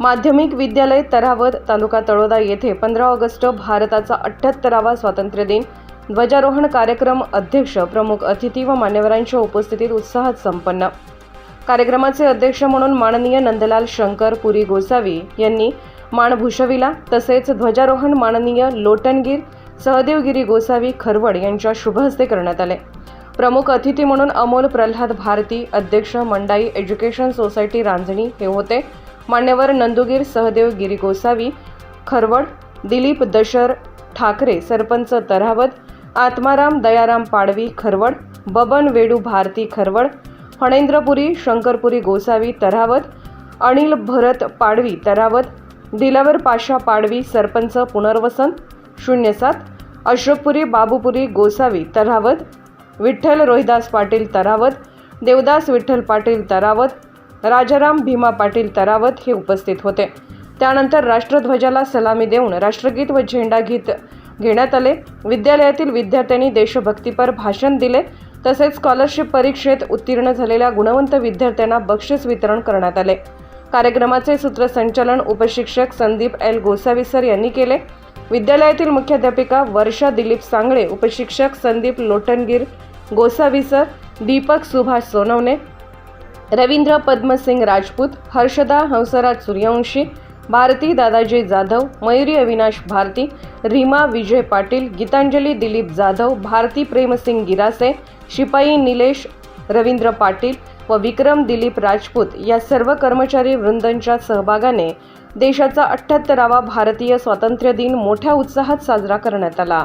माध्यमिक विद्यालय तरावत तालुका तळोदा येथे पंधरा ऑगस्ट भारताचा अठ्ठ्याहत्तरावा स्वातंत्र्य दिन. ध्वजारोहण कार्यक्रम अध्यक्ष प्रमुख अतिथी व मान्यवरांच्या उपस्थितीत उत्साहात संपन्न. कार्यक्रमाचे अध्यक्ष म्हणून माननीय नंदलाल शंकर पुरी गोसावी यांनी मान भूषविला तसेच ध्वजारोहण माननीय लोटनगीर सहदेवगिरी गोसावी खरवड यांच्या शुभहस्ते करण्यात आले. प्रमुख अतिथी म्हणून अमोल प्रल्हाद भारती अध्यक्ष मंडाई एज्युकेशन सोसायटी रांजणी हे होते. मान्यवर नंदुगीर सहदेव गिरी गोसावी खरवड दिलीप दशर ठाकरे सरपंच तरावत आत्माराम दयाराम पाडवी खरवड बबन वेडू भारती खरवड फणेंद्रपुरी शंकरपुरी गोसावी तरावत अनिल भरत पाडवी तरावत दिलावर पाशा पाडवी सरपंच पुनर्वसन शून्य सात अशोकपुरी बाबूपुरी गोसावी तरावत विठ्ठल रोहिदास पाटील तरावत देवदास विठ्ठल पाटील तरावत राजाराम भीमा पाटील तरावत हे उपस्थित होते. त्यानंतर राष्ट्रध्वजाला सलामी देऊन राष्ट्रगीत व झेंडा गीत घेण्यात आले. विद्यालयातील विद्यार्थ्यांनी देशभक्तीपर भाषण दिले. तसेच स्कॉलरशिप परीक्षेत उत्तीर्ण झालेल्या गुणवंत विद्यार्थ्यांना बक्षीस वितरण करण्यात आले. कार्यक्रमाचे सूत्रसंचालन उपशिक्षक संदीप एल. गोसावी सर यांनी केले. विद्यालयातील मुख्याध्यापिका वर्षा दिलीप सांगळे उपशिक्षक संदीप लोटनगीर गोसावी सर दीपक सुभाष सोनवणे रवींद्र पद्मसिंग राजपूत हर्षदा हंसराज सूर्यवंशी भारती दादाजी जाधव मयुरी अविनाश भारती रीमा विजय पाटील गीतांजली दिलीप जाधव भारती प्रेमसिंग गिरासे शिपाई निलेश रवींद्र पाटील व विक्रम दिलीप राजपूत या सर्व कर्मचारी वृंदांच्या सहभागाने देशाचा अठ्ठ्याहत्तरावा भारतीय स्वातंत्र्य दिन मोठ्या उत्साहात साजरा करण्यात आला.